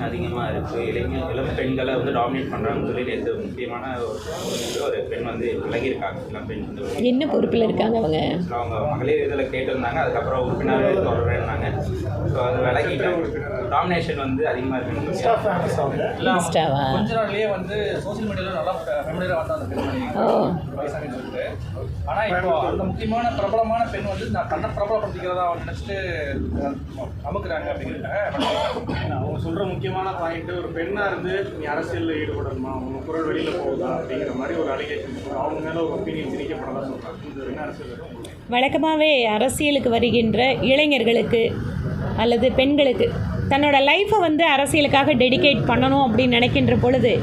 Domination அதிகமாக இருக்குது இளைஞர் இளம் பெண்களை வந்து டாமினேட் பண்ணுறாங்கன்னு சொல்லி நேற்று முக்கியமான ஒரு ஒரு பெண் வந்து விலகியிருக்காங்க. இளம் பெண் வந்து. என்ன பொறுப்பில் இருக்காங்க அவங்க? அவங்க மகளிர் இதில் கேட்டிருந்தாங்க. அதுக்கப்புறம் உறுப்பினர் தொடர்றாங்க அது டாமினேஷன் வந்து அதிகமாக இருக்கு. இன்ஸ்டாவா? கொஞ்ச நாள்லயே வந்து சோஷியல் மீடியால நல்லா ஃபெமிலியராக வந்து அந்த பெண்மணி ஓ. வயசானு சொல்லிட்டு. ஆனா இப்போ அந்த முக்கியமான பிரபலமான பெண் வந்து நான் தன்னை பிரபலப்படுத்திக்கிறதா அவங்க நினைச்சிட்டு அமுக்குறாங்க அப்படிங்கிறாங்க அவங்க சொல்ற முக்கியமான பாயிண்ட் ஒரு பெண்ணா இருந்து நீ அரசியல்ல ஈடுபடணுமா? உங்க குரல் வெளியில போகுதா? அப்படிங்கிற மாதிரி ஒரு அலிகேஷன். அவங்க மேல ஒரு ஒப்பீனியன் திணிக்கப்படலாம் சொல்றாங்க. இந்த என்ன அரசியல் வழக்கமாகவே அரசியலுக்கு வருகின்ற இளைஞர்களுக்கு அல்லது பெண்களுக்கு தன்னோட லைஃப்பை வந்து அரசியலுக்காக டெடிகேட் பண்ணணும் அப்படின்னு நினைக்கின்ற பொழுது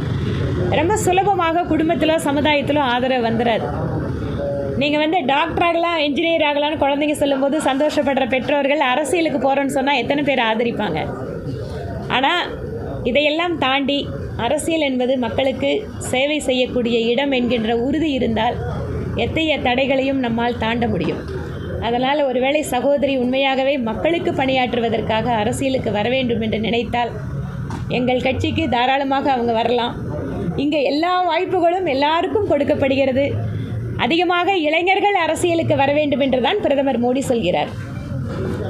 ரொம்ப சுலபமாக குடும்பத்திலோ சமுதாயத்திலோ ஆதரவு வந்துடாது நீங்கள் வந்து டாக்டர் ஆகலாம் என்ஜினியர் ஆகலாம்னு குழந்தைங்க சொல்லும்போது சந்தோஷப்படுற பெற்றோர்கள் அரசியலுக்கு போகிறோன்னு சொன்னால் எத்தனை பேர் ஆதரிப்பாங்க? ஆனால் இதையெல்லாம் தாண்டி அரசியல் என்பது மக்களுக்கு சேவை செய்யக்கூடிய இடம் என்கின்ற உறுதி இருந்தால் எத்தகைய தடைகளையும் நம்மால் தாண்ட முடியும்? அதனால் ஒருவேளை சகோதரி உண்மையாகவே மக்களுக்கு பணியாற்றுவதற்காக அரசியலுக்கு வர வேண்டும் என்று நினைத்தால் எங்கள் கட்சிக்கு தாராளமாக அவங்க வரலாம். இங்கே எல்லா வாய்ப்புகளும் எல்லாருக்கும் கொடுக்கப்படுகிறது. அதிகமாக இளைஞர்கள் அரசியலுக்கு வர வேண்டும் என்று தான் பிரதமர் மோடி சொல்கிறார்.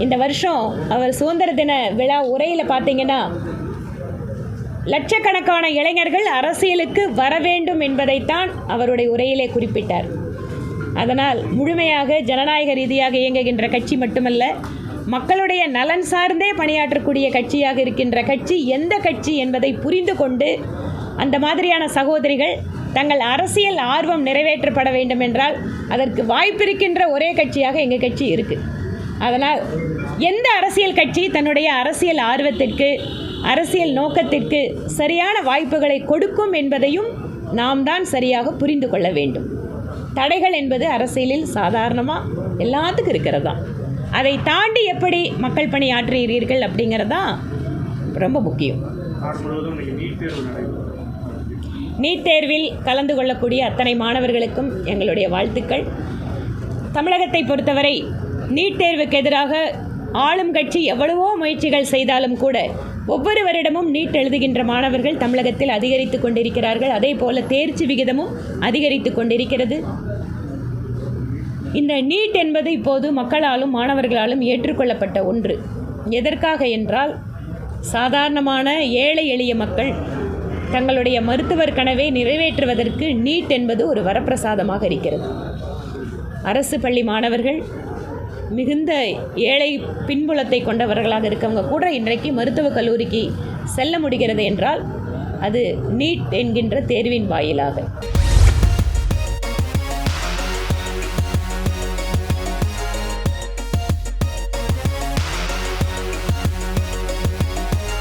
இந்த வருஷம் அவர் சுதந்திர தின விழா உரையில் பார்த்தீங்கன்னா லட்சக்கணக்கான இளைஞர்கள் அரசியலுக்கு வர வேண்டும் என்பதைத்தான் அவருடைய உரையிலே குறிப்பிட்டார். அதனால் முழுமையாக ஜனநாயக ரீதியாக இயங்குகின்ற கட்சி மட்டுமல்ல மக்களுடைய நலன் சார்ந்தே பணியாற்றக்கூடிய கட்சியாக இருக்கின்ற கட்சி எந்த கட்சி என்பதை புரிந்து கொண்டு அந்த மாதிரியான சகோதரிகள் தங்கள் அரசியல் ஆர்வம் நிறைவேற்றப்பட வேண்டும் என்றால் அதற்கு வாய்ப்பிருக்கின்ற ஒரே கட்சியாக எங்கள் கட்சி இருக்குது அதனால் எந்த அரசியல் கட்சி தன்னுடைய அரசியல் ஆர்வத்திற்கு அரசியல் நோக்கத்திற்கு சரியான வாய்ப்புகளை கொடுக்கும் என்பதையும் நாம் தான் சரியாக புரிந்து கொள்ள வேண்டும். தடைகள் என்பது அரசியலில் சாதாரணமாக எல்லாத்துக்கும் இருக்கிறது? தான் அதை தாண்டி எப்படி மக்கள் பணி ஆற்றுகிறீர்கள் அப்படிங்கிறது தான் ரொம்ப முக்கியம். நீட் தேர்வில் கலந்து கொள்ளக்கூடிய அத்தனை மாணவர்களுக்கும் எங்களுடைய வாழ்த்துக்கள். தமிழகத்தை பொறுத்தவரை நீட் தேர்வுக்கு எதிராக ஆளும் கட்சி எவ்வளவோ முயற்சிகள் செய்தாலும் கூட ஒவ்வொரு வருடமும் நீட் எழுதுகின்ற மாணவர்கள் தமிழகத்தில் அதிகரித்து கொண்டிருக்கிறார்கள். அதே போல தேர்ச்சி விகிதமும் அதிகரித்து கொண்டிருக்கிறது. இந்த நீட் என்பது இப்போது மக்களாலும் மாணவர்களாலும் ஏற்றுக்கொள்ளப்பட்ட ஒன்று. எதற்காக என்றால் சாதாரணமான ஏழை எளிய மக்கள் தங்களுடைய மருத்துவர் கனவை நிறைவேற்றுவதற்கு நீட் என்பது ஒரு வரப்பிரசாதமாக இருக்கிறது. அரசு பள்ளி மாணவர்கள் மிகுந்த ஏழை பின்புலத்தை கொண்டவர்களாக இருக்கவங்க கூட இன்றைக்கு மருத்துவக் கல்லூரிக்கு செல்ல முடிகிறது என்றால் அது நீட் என்கின்ற தேர்வின் வாயிலாக.